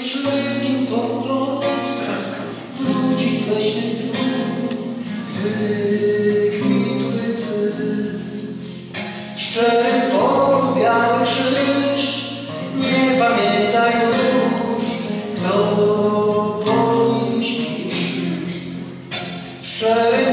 w śląskim poprosach ludzi z leśnych gdy kwitły cyz. Szczery polów biały krzyż, nie pamiętaj już, kto po nim śpi. Szczery